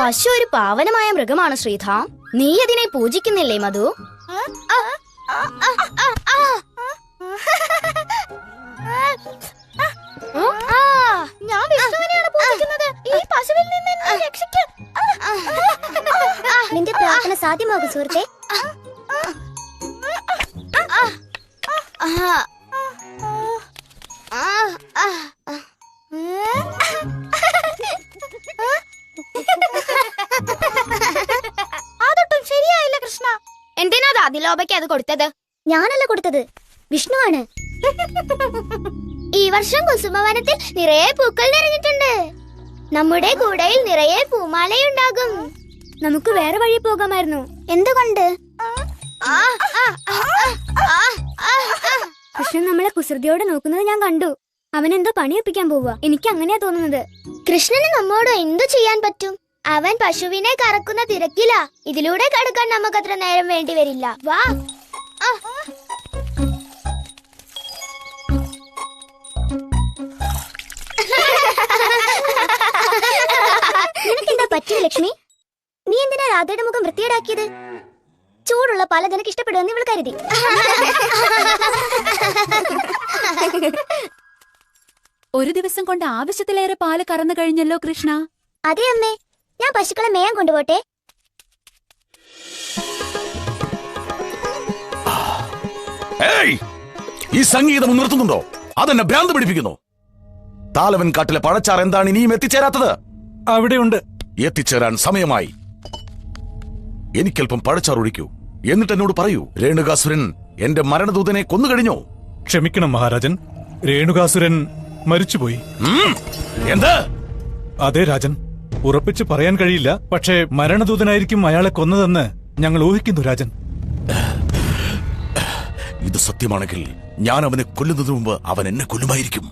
പശു ഒരു പാവനമായ മൃഗമാണ് ശ്രീധാം. നീ അതിനെ പൂജിക്കുന്നില്ലേ മധു? ആ. ഈ പശുവിൽ നിന്ന് എന്നെ രക്ഷിക്ക്. നിന്റെ പ്രാർത്ഥന സാധ്യമാകും സുഹൃത്തെ. അതൊട്ടും ശരിയായില്ല കൃഷ്ണ. എന്തിനാ അതിലോപയ്ക്ക് അത് കൊടുത്തത്? ഞാനല്ല കൊടുത്തത്. വിഷ്ണുവാണ് ഈ വർഷം കുസുമവനത്തിൽ നിറയെ പൂക്കൾ നിറഞ്ഞിട്ടുണ്ട്. നമ്മുടെ കൂടയിൽ നിറയെ പൂമാലയുണ്ടാകും. നമുക്ക് വേറെ വഴി പോകാമായിരുന്നു. എന്തുകൊണ്ട്? കൃഷ്ണൻ നമ്മളെ കുസൃതിയോടെ നോക്കുന്നത് ഞാൻ കണ്ടു. അവൻ എന്തോ പണിയൊപ്പിക്കാൻ പോവുക എനിക്ക് അങ്ങനെയാ തോന്നുന്നത്. കൃഷ്ണന് നമ്മോട് എന്തു ചെയ്യാൻ പറ്റും? അവൻ പശുവിനെ കറക്കുന്ന തിരക്കില. ഇതിലൂടെ കടക്കാൻ നമുക്കത്ര നേരം വേണ്ടി വരില്ല. വാ. നിനക്കെന്താ പറ്റിയ ലക്ഷ്മി? നീ എന്തിനാ രാധയുടെ മുഖം വൃത്തിയേടാക്കിയത് ചൂടുള്ള പാല നിനക്ക് ഇഷ്ടപ്പെടുമെന്ന് ഇവൾ കരുതി. ഒരു ദിവസം കൊണ്ട് ആവശ്യത്തിലേറെ പാൽ കറന്നു കഴിഞ്ഞല്ലോ കൃഷ്ണ. അതെ അമ്മേ ഞാൻ പശുക്കളെ മേയാൻ കൊണ്ടുപോട്ടെ? ഏയ് ഈ സംഗീതം നിർത്തുന്നുണ്ടോ? അതെന്നെ ഭ്രാന്ത് പിടിപ്പിക്കുന്നു. താലവൻ കാട്ടിലെ പഴച്ചാർ എന്താണ് ഇനിയും എത്തിച്ചേരാത്തത്? അവിടെയുണ്ട്. എത്തിച്ചേരാൻ സമയമായി. എനിക്കൽപ്പം പഴച്ചാർ ഒഴിക്കൂ എന്നിട്ട് എന്നോട് പറയൂ രേണുകാസുരൻ എന്റെ മരണദൂതനെ കൊന്നുകഴിഞ്ഞോ? ക്ഷമിക്കണം മഹാരാജൻ. രേണുകാസുരൻ മരിച്ചുപോയി. എന്ത്? അതെ രാജൻ. ഉറപ്പിച്ച് പറയാൻ കഴിയില്ല പക്ഷേ മരണദൂതനായിരിക്കും അയാളെ കൊന്നതെന്ന് ഞങ്ങൾ ഊഹിക്കുന്നു രാജൻ. ഇത് സത്യമാണെങ്കിൽ ഞാൻ അവനെ കൊല്ലുന്നതിന് മുമ്പ് അവൻ എന്നെ കൊല്ലുമായിരിക്കും.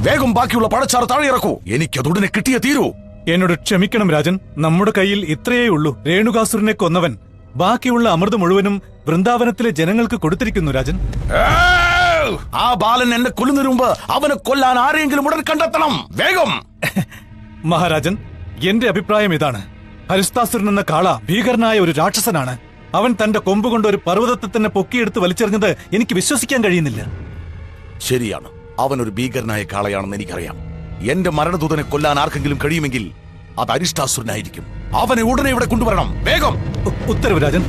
വേഗം ബാക്കിയുള്ള പടച്ചാർ താഴെ ഇറക്കൂ. എനിക്കതുടനെ കിട്ടിയ തീരൂ. എന്നോട് ക്ഷമിക്കണം രാജൻ. നമ്മുടെ കയ്യിൽ ഇത്രയേ ഉള്ളൂ. രേണുകാസുരനെ കൊന്നവൻ. ബാക്കിയുള്ള അമൃത് മുഴുവനും വൃന്ദാവനത്തിലെ ജനങ്ങൾക്ക് കൊടുത്തിരിക്കുന്നു രാജൻ. ആ ബാലൻ എന്നെ കൊല്ലുന്നതിന് മുമ്പ് അവനെ കൊല്ലാൻ ആരെങ്കിലും ഉടൻ കണ്ടെത്തണം. വേഗം! മഹാരാജൻ എന്റെ അഭിപ്രായം ഇതാണ്. ഹരിസ്താസുരൻ എന്ന കാള ഭീകരനായ ഒരു രാക്ഷസനാണ്. അവൻ തന്റെ കൊമ്പുകൊണ്ട് ഒരു പർവതത്തെ തന്നെ പൊക്കിയെടുത്ത് വലിച്ചെറിഞ്ഞത് എനിക്ക് വിശ്വസിക്കാൻ കഴിയുന്നില്ല. ശരിയാണ്. അവൻ ഒരു ഭീകരനായ കാളയാണെന്ന് എനിക്കറിയാം. എന്റെ മരണദൂതനെ കൊല്ലാൻ ആർക്കെങ്കിലും കഴിയുമെങ്കിൽ അത് അരിഷ്ടാസുരനായിരിക്കും. അവനെ ഉടനെ ഇവിടെ കൊണ്ടുവരണം. വേഗം! ഉത്തരവ് രാജൻ.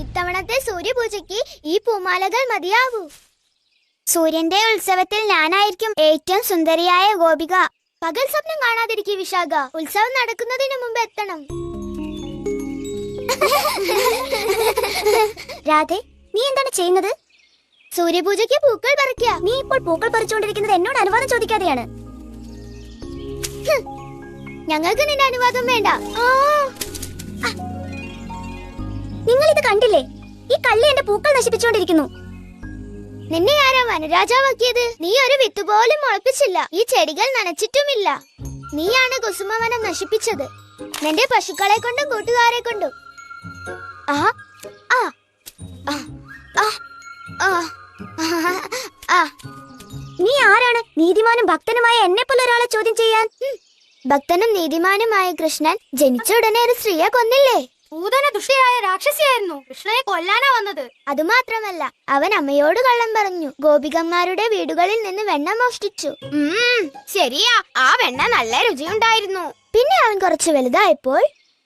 ഇത്തവണത്തെ സൂര്യപൂജയ്ക്ക് ഈ പൂമാലകൾ മതിയാവൂ. സൂര്യന്റെ ഉത്സവത്തിൽ ഞാനായിരിക്കും ഏറ്റവും സുന്ദരിയായ ഗോപിക. പകൽ സ്വപ്നം കാണാതിരിക്കും വിശാഖ. ഉത്സവം നടക്കുന്നതിന് മുമ്പ് എത്തണം. രാധേ നീ എന്താണ് ചെയ്യുന്നത്? സൂര്യപൂജയ്ക്ക് പൂക്കൾ പറിക്കുക. നീ ഇപ്പോൾ പൂക്കൾ പറിച്ചുകൊണ്ടിരിക്കുന്നത് എന്നോട് അനുവാദം ചോദിക്കാതെയാണ്. ഞങ്ങൾക്ക് നിന്റെ അനുവാദം വേണ്ട. നിങ്ങൾ ഇത് കണ്ടില്ലേ? ഈ കള്ളി എന്റെ പൂക്കൾ നശിപ്പിച്ചുകൊണ്ടിരിക്കുന്നു. നിന്നെ ആരാ വനരാജാവാക്കിയത്? നീ ഒരു വിത്ത് പോലും മുളപ്പിച്ചില്ല. ഈ ചെടികൾ നനച്ചിട്ടുമില്ല. നീയാണ് കുസുമവനം നശിപ്പിച്ചത്. നിന്റെ പശുക്കളെ കൊണ്ടും കൂട്ടുകാരെ കൊണ്ടും. ആ ആ ആ ആ. നീ ആരാണ്? നീതിമാനും ഭക്തനുമായ എന്നെ പോലെ ഒരാളെ ചോദ്യം ചെയ്യാൻ? ഭക്തനും നീതിമാനുമായ കൃഷ്ണൻ ജനിച്ച ഉടനെ ഒരു സ്ത്രീയെ കൊന്നില്ലേ? പൂതന ദുഷിയായ രാക്ഷസിയായിരുന്നു. കൃഷ്ണനെ കൊല്ലാനാ വന്നത്. അതുമാത്രമല്ല അവൻ അമ്മയോട് കള്ളം പറഞ്ഞു. ഗോപികന്മാരുടെ വീടുകളിൽ നിന്ന് വെണ്ണ മോഷ്ടിച്ചു. ശരിയാ. ആ വെണ്ണ നല്ല രുചിയുണ്ടായിരുന്നു. പിന്നെ അവൻ കുറച്ച് വലുതായപ്പോൾ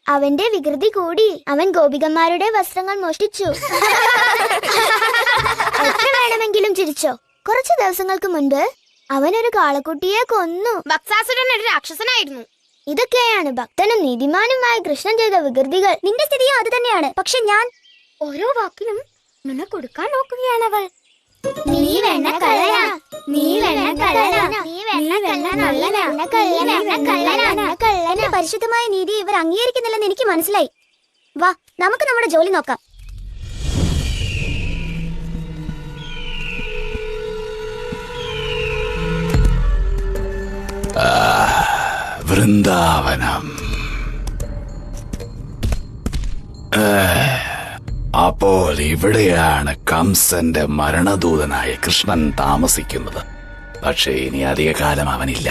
അവന്റെ വികൃതി കൂടി. അവൻ ഗോപികന്മാരുടെ വസ്ത്രങ്ങൾ മോഷ്ടിച്ചു. എത്ര വേണമെങ്കിലും ചിരിച്ചോ? കുറച്ചു ദിവസങ്ങൾക്ക് മുൻപ് അവൻ ഒരു കാളക്കുട്ടിയെ കൊന്നു. ഭക്സാസുരൻ ഒരു രാക്ഷസനായിരുന്നു. ഇതൊക്കെയാണ് ഭക്തനും നീതിമാനുമായ കൃഷ്ണൻ ചെയ്ത വികൃതികൾ. നിന്റെ സ്ഥിതിയും അത് തന്നെയാണ്. പക്ഷെ ഞാൻ ഓരോ വാക്കിനും നിന്നെ കൊടുക്കാൻ നോക്കുകയാണവൾ. നീ വെണ്ണ കള്ളനാ. നീ വെണ്ണ കള്ളനാ. നീ വെണ്ണ കള്ളനാ. കള്ളനാ. കള്ളനാ. പരിശുദ്ധമായ നീതി ഇവർ അംഗീകരിക്കുന്നില്ലെന്ന് എനിക്ക് മനസ്സിലായി. വാ നമുക്ക് നമ്മുടെ ജോലി നോക്കാം. വൃന്ദാവനം. ഏ അപ്പോൾ ഇവിടെയാണ് കംസന്റെ മരണദൂതനായ കൃഷ്ണൻ താമസിക്കുന്നത്. പക്ഷേ ഇനി അധികകാലം അവനില്ല.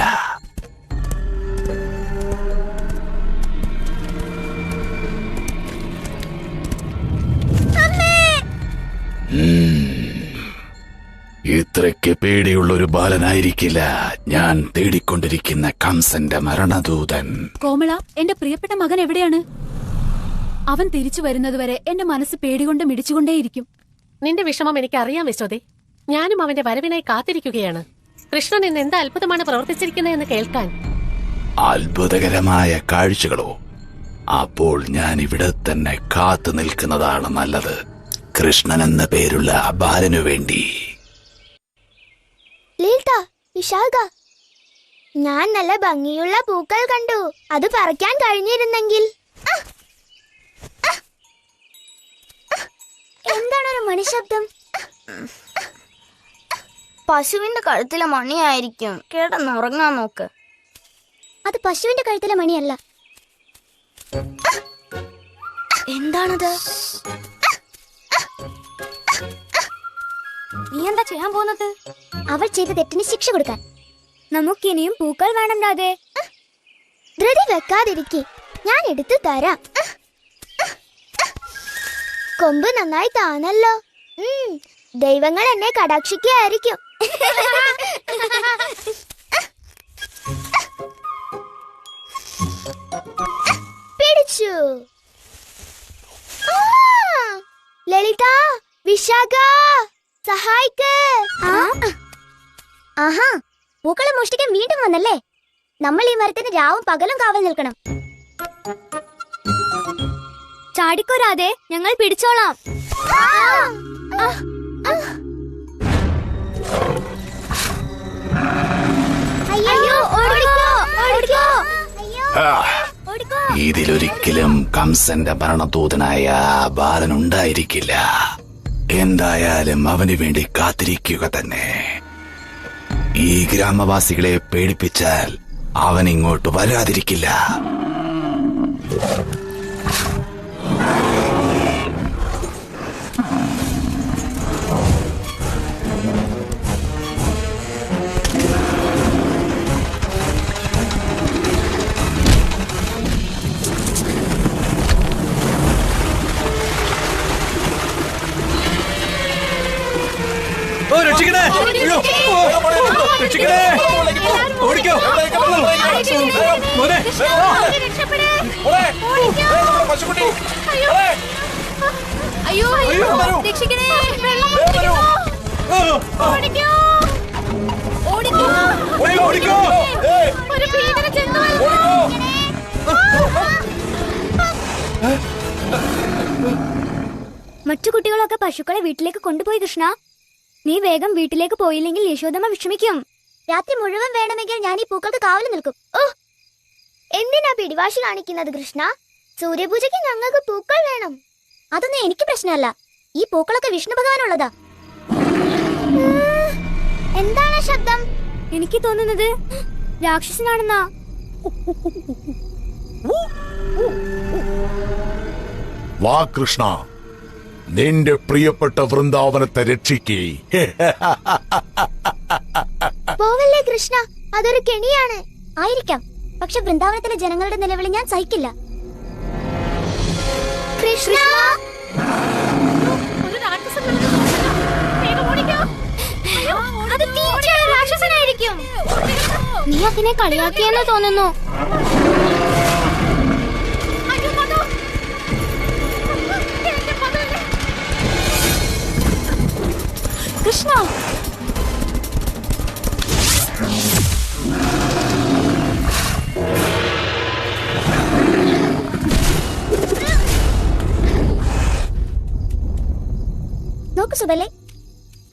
ഇത്രയ്ക്ക് പേടിയുള്ള ഒരു ബാലനായിരിക്കില്ല. ഞാൻ തേടിക്കൊണ്ടിരിക്കുന്ന കംസന്റെ മരണദൂതൻ. കോമള എന്റെ പ്രിയപ്പെട്ട മകൻ എവിടെയാണ്? അവൻ തിരിച്ചു വരുന്നതുവരെ എന്റെ മനസ്സ് പേടികൊണ്ട് മിടിച്ചുകൊണ്ടേയിരിക്കും. നിന്റെ വിഷമം എനിക്കറിയാം വിശ്വതി. ഞാനും അവന്റെ വരവിനായി കാത്തിരിക്കുകയാണ്. കൃഷ്ണൻ ഇന്ന് എന്ത് അത്ഭുതമാണ് പ്രവർത്തിച്ചിരിക്കുന്നതെന്ന് കേൾക്കാൻ? അത്ഭുതകരമായ കാഴ്ചകളോ. അപ്പോൾ ഞാൻ ഇവിടെ തന്നെ കാത്തു നിൽക്കുന്നതാണ് നല്ലത്. കൃഷ്ണൻ എന്ന പേരുള്ള ബാലനു വേണ്ടി. ലീൽത്ത വിശാഖ. ഞാൻ നല്ല ഭംഗിയുള്ള പൂക്കൾ കണ്ടു. അത് പറിക്കാൻ കഴിഞ്ഞിരുന്നെങ്കിൽ. എന്താണ് ഒരു മണിശബ്ദം? പശുവിന്റെ കഴുത്തിലെ മണിയായിരിക്കും. കിടന്നുറങ്ങാൻ നോക്ക്. അത് പശുവിന്റെ കഴുത്തിലെ മണിയല്ല. എന്താണത്? നീ എന്താ ചെയ്യാൻ പോകുന്നത്? അവൾ ചെയ്ത തെറ്റിന് ശിക്ഷ കൊടുക്കാൻ. നമുക്കിനിയും പൂക്കൾ വേണം രാധേ. ധൃതി വെക്കാതിരിക്കെ. ഞാൻ എടുത്തു തരാം. കൊമ്പ് നന്നായി താണല്ലോ ദൈവങ്ങൾ എന്നെ കടാക്ഷിക്കായിരിക്കും പിടിച്ചു. ലളിത വിശാഖ സഹായിക്ക്? ആഹാ പൂക്കളെ മോഷ്ടിക്കാൻ വീണ്ടും വന്നല്ലേ? നമ്മൾ ഈ മരത്തിന് രാവും പകലും കാവൽ നിൽക്കണം. ചാടിക്കോരാതെ ഞങ്ങൾ പിടിച്ചോളാം. അയ്യോ ഓടിക്കോ ഓടിക്കോ. അയ്യോ ആ, ഓടിക്കോ. ഇതിലൊരിക്കലും കംസന്റെ ഭരണദൂതനായ ബാലൻ ഉണ്ടായിരിക്കില്ല. എന്തായാലും അവന് വേണ്ടി കാത്തിരിക്കുക തന്നെ. ഈ ഗ്രാമവാസികളെ പേടിപ്പിച്ചാൽ അവൻ ഇങ്ങോട്ട് വരാതിരിക്കില്ല. മറ്റു കുട്ടികളൊക്കെ പശുക്കളെ വീട്ടിലേക്ക് കൊണ്ടുപോയി കൃഷ്ണ. നീ വേഗം വീട്ടിലേക്ക് പോയില്ലെങ്കിൽ യശോദമ്മ വിഷമിക്കും. രാത്രി മുഴുവൻ വേണമെങ്കിൽ ഞാൻ ഈ പൂക്കൾക്ക് കാവൽ നിൽക്കും. ഓ എന്തിനാ പിടിവാശി കാണിക്കുന്നത് കൃഷ്ണ? സൂര്യപൂജയ്ക്ക് ഞങ്ങൾക്ക് പൂക്കൾ വേണം. അതൊന്നും എനിക്ക് പ്രശ്നമല്ല. ഈ പൂക്കളൊക്കെ വിഷ്ണു ഭഗവാനുള്ളതാ ശബ്ദം. എനിക്ക് തോന്നുന്നത് രാക്ഷസനാണെന്നാ. വാ കൃഷ്ണ നിന്റെ പ്രിയപ്പെട്ട വൃന്ദാവനത്തെ രക്ഷിക്കേ. പോവല്ലേ കൃഷ്ണ? അതൊരു കെണിയാണ്. ആയിരിക്കാം. പക്ഷെ വൃന്ദാവനത്തിലെ ജനങ്ങളുടെ നിലവിളി ഞാൻ സഹിക്കില്ല. കൃഷ്ണ! രാക്ഷസനായിരിക്കും നീ അതിനെ കളിയാക്കിയെന്ന് തോന്നുന്നു. കൃഷ്ണ. നോക്കു സുബല്ലേ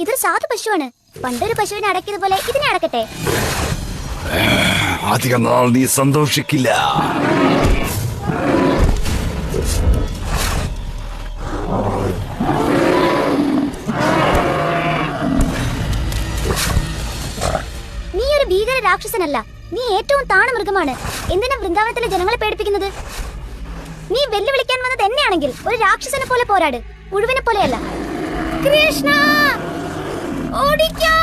ഇതൊരു സാധു പശുവാണ്. പണ്ടൊരു പശുവിനെ അടക്കിയതുപോലെ ഇതിനെ അടക്കട്ടെ. അധികം നാൾ നീ സന്തോഷിക്കില്ല. നീ ഒരു ഭീകര രാക്ഷസനല്ല. നീ ഏറ്റവും താണ മൃഗമാണ്. എന്തിനാ വൃന്ദാവനത്തിലെ ജനങ്ങളെ പേടിപ്പിക്കുന്നത്? നീ വെല്ലുവിളിക്കാൻ വന്നത് എന്നെയാണെങ്കിൽ ഒരു രാക്ഷസനെ പോലെ പോരാട്. മുഴുവനെ പോലെയല്ല. കൃഷ്ണ! ഓടിക്കോ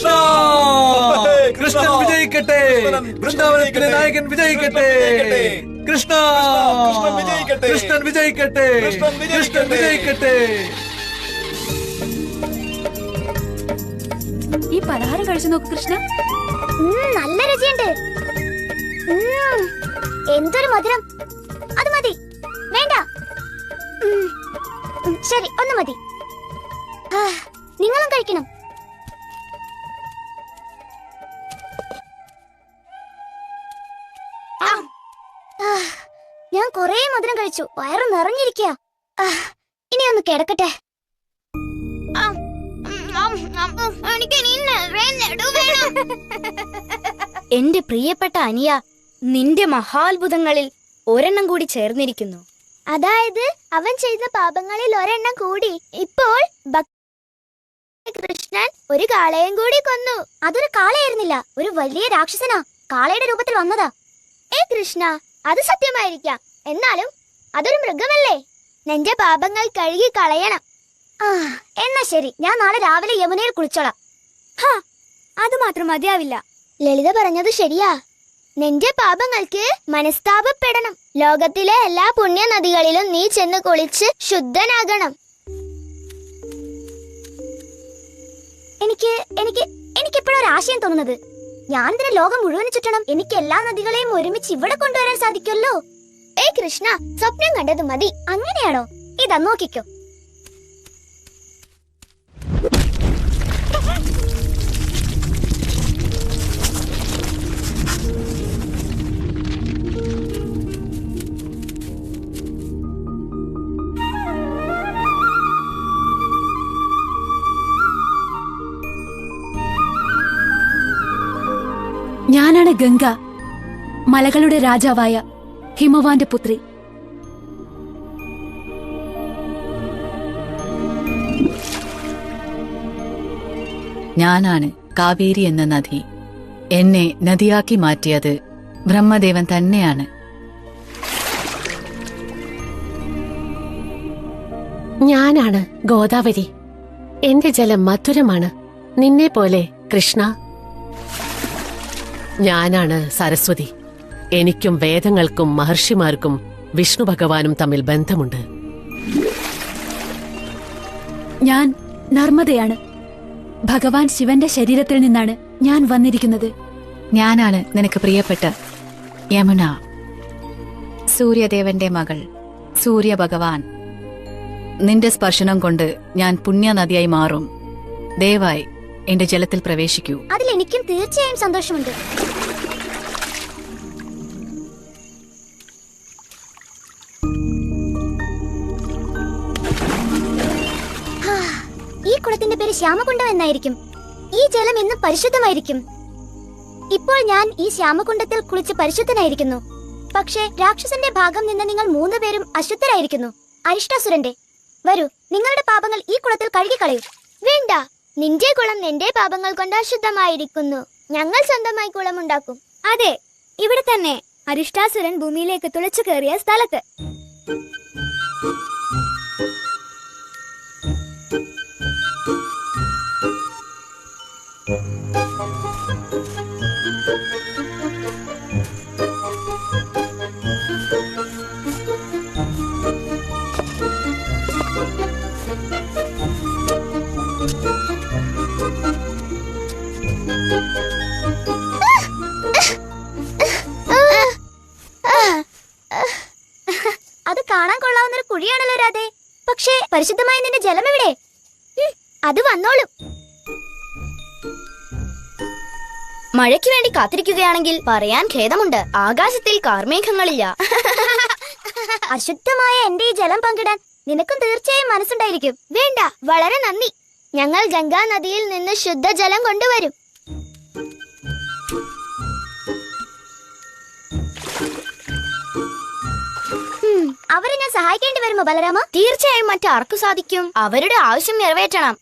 കൃഷ്ണ! കൃഷ്ണൻ വിജയിക്കട്ടെ! വൃന്ദാവനത്തിലെ നായകൻ വിജയിക്കട്ടെ! കൃഷ്ണ! കൃഷ്ണൻ വിജയിക്കട്ടെ! കൃഷ്ണൻ വിജയിക്കട്ടെ! ഈ പലഹാരം കഴിച്ചു നോക്ക് കൃഷ്ണ. ഉം, നല്ല രുചിയുണ്ട്. ഉം, എന്തൊരു മധുരം. അത് മതി. വേണ്ട. ശരി ഒന്ന് മതി. ആ, നിങ്ങളും കഴിക്കണം. കഴിച്ചു വയറ് നിറഞ്ഞിരിക്കുക ഇനി ഒന്ന് കിടക്കട്ടെ. എന്റെ പ്രിയപ്പെട്ട അനിയ നിന്റെ മഹാത്ഭുതങ്ങളിൽ ഒരെണ്ണം കൂടി ചേർന്നിരിക്കുന്നു. അതായത് അവൻ ചെയ്ത പാപങ്ങളിൽ ഒരെണ്ണം കൂടി. ഇപ്പോൾ കൃഷ്ണൻ ഒരു കാളയും കൂടി കൊന്നു. അതൊരു കാളയായിരുന്നില്ല ഒരു വലിയ രാക്ഷസനാ. കാളയുടെ രൂപത്തിൽ വന്നതാ. ഏ കൃഷ്ണ അത് സത്യമായിരിക്കാം. എന്നാലും അതൊരു മൃഗമല്ലേ? നിന്റെ പാപങ്ങൾ കഴുകി കളയണം. ആ എന്നാ ശരി. ഞാൻ നാളെ രാവിലെ യമുനയിൽ കുളിച്ചോളാം. ഹാ അത് മാത്രം മതിയാവില്ല. ലളിത പറഞ്ഞത് ശരിയാ. നിന്റെ പാപങ്ങൾക്ക് മനസ്താപപ്പെടണം. ലോകത്തിലെ എല്ലാ പുണ്യനദികളിലും നീ ചെന്ന് കുളിച്ച് ശുദ്ധനാകണം. എനിക്ക് എനിക്ക് എനിക്ക് എനിക്കിപ്പോഴും ഒരു ആശയം തോന്നുന്നത്? ഞാൻ ഇതിന് ലോകം മുഴുവൻ ചുറ്റണം. എനിക്ക് എല്ലാ നദികളെയും ഒരുമിച്ച് ഇവിടെ കൊണ്ടുവരാൻ സാധിക്കുമല്ലോ? ഏ കൃഷ്ണ സ്വപ്നം കണ്ടത് മതി. അങ്ങനെയാണോ? ഇതാ നോക്കിക്കോ. ഞാനാണ് ഗംഗ മലകളുടെ രാജാവായ ഹിമവാന്റെ പുത്രി. ഞാനാണ് കാവേരി എന്ന നദി. എന്നെ നദിയാക്കി മാറ്റിയത് ബ്രഹ്മദേവൻ തന്നെയാണ്. ഞാനാണ് ഗോദാവരി. എന്റെ ജലം മധുരമാണ്. നിന്നെ പോലെ കൃഷ്ണ. ഞാനാണ് സരസ്വതി. എനിക്കും വേദങ്ങൾക്കും മഹർഷിമാർക്കും വിഷ്ണു ഭഗവാനും തമ്മിൽ ബന്ധമുണ്ട്. ഞാൻ നർമ്മദയാണ്. ഭഗവാൻ ശിവന്റെ ശരീരത്തിൽ നിന്നാണ് ഞാൻ വന്നിരിക്കുന്നത്. ഞാനാണ് നിനക്ക് പ്രിയപ്പെട്ട യമുന. സൂര്യദേവന്റെ മകൾ സൂര്യ ഭഗവാൻ നിന്റെ സ്പർശനം കൊണ്ട് ഞാൻ പുണ്യനദിയായി മാറും. ദയവായി എന്റെ ജലത്തിൽ പ്രവേശിക്കൂ. അതിൽ എനിക്കും തീർച്ചയായും സന്തോഷമുണ്ട്. ശ്യാമകുണ്ടം എന്നായിരിക്കും ഈ ജലം എന്നും പരിശുദ്ധമായിരിക്കും. ഇപ്പോൾ ഞാൻ ഈ ശ്യാമകുണ്ടത്തിൽ കുളിച്ച് പരിശുദ്ധനായിരിക്കുന്നു. പക്ഷേ രാക്ഷസന്റെ ഭാഗം നിന്ന് നിങ്ങൾ മൂന്നുപേരും അശുദ്ധരായിരിക്കുന്നു. അരിഷ്ടാസുരന്റെ വരൂ നിങ്ങളുടെ പാപങ്ങൾ ഈ കുളത്തിൽ കഴുകിക്കളയൂ. വേണ്ട നിന്റെ കുളം നിന്റെ പാപങ്ങൾ കൊണ്ട് അശുദ്ധമായിരിക്കുന്നു. ഞങ്ങൾ സ്വന്തമായി കുളമുണ്ടാക്കും. അതെ ഇവിടെ തന്നെ അരിഷ്ടാസുരൻ ഭൂമിയിലേക്ക് തുളച്ചു കയറിയ സ്ഥലത്ത്. മഴയ്ക്ക് വേണ്ടി കാത്തിരിക്കുകയാണെങ്കിൽ പറയാൻ ഖേദമുണ്ട്. ആകാശത്തിൽ കാർമേഘങ്ങളില്ല അശുദ്ധമായ എന്റെ ഈ ജലം പങ്കിടാൻ നിനക്കും തീർച്ചയായും മനസ്സുണ്ടായിരിക്കും. വേണ്ട വളരെ നന്ദി. ഞങ്ങൾ ഗംഗാ നദിയിൽ നിന്ന് ശുദ്ധജലം കൊണ്ടുവരും. അവരെ ഞാൻ സഹായിക്കേണ്ടി വരുമോ ബലരാമ? തീർച്ചയായും മറ്റാർക്കു സാധിക്കും. അവരുടെ ആവശ്യം നിറവേറ്റണം.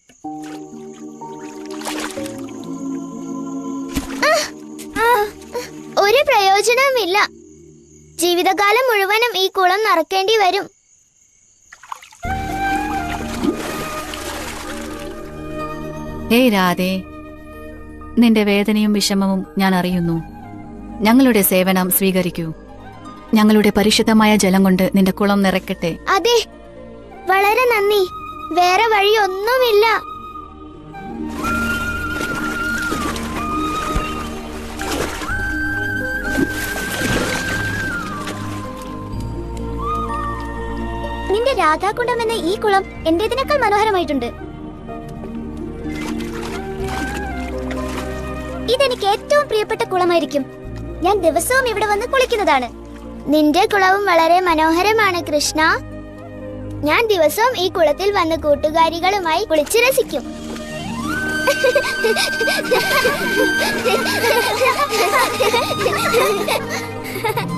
ഒരു പ്രയോജനവുമില്ല. ജീവിതകാലം മുഴുവനും ഈ കുളം നിറക്കേണ്ടി വരും. ഏയ് രാധേ നിന്റെ വേദനയും വിഷമവും ഞാൻ അറിയുന്നു. ഞങ്ങളുടെ സേവനം സ്വീകരിക്കൂ. ഞങ്ങളുടെ പരിശുദ്ധമായ ജലം കൊണ്ട് നിന്റെ കുളം നിറക്കട്ടെ അതെ വളരെ നന്ദി. വേറെ വഴിയൊന്നുമില്ല. രാധാകുണ്ടം എന്ന ഈ കുളം എന്റേതിനേക്കാൾ മനോഹരമായിട്ടുണ്ട്. ഇതെനിക്ക് ഏറ്റവും പ്രിയപ്പെട്ട കുളമായിരിക്കും. ഞാൻ ദിവസവും ഇവിടെ വന്ന് കുളിക്കുന്നതാണ്. നിന്റെ കുളവും വളരെ മനോഹരമാണ് കൃഷ്ണ. ഞാൻ ദിവസവും ഈ കുളത്തിൽ വന്ന് കൂട്ടുകാരികളുമായി കുളിച്ച് രസിക്കും.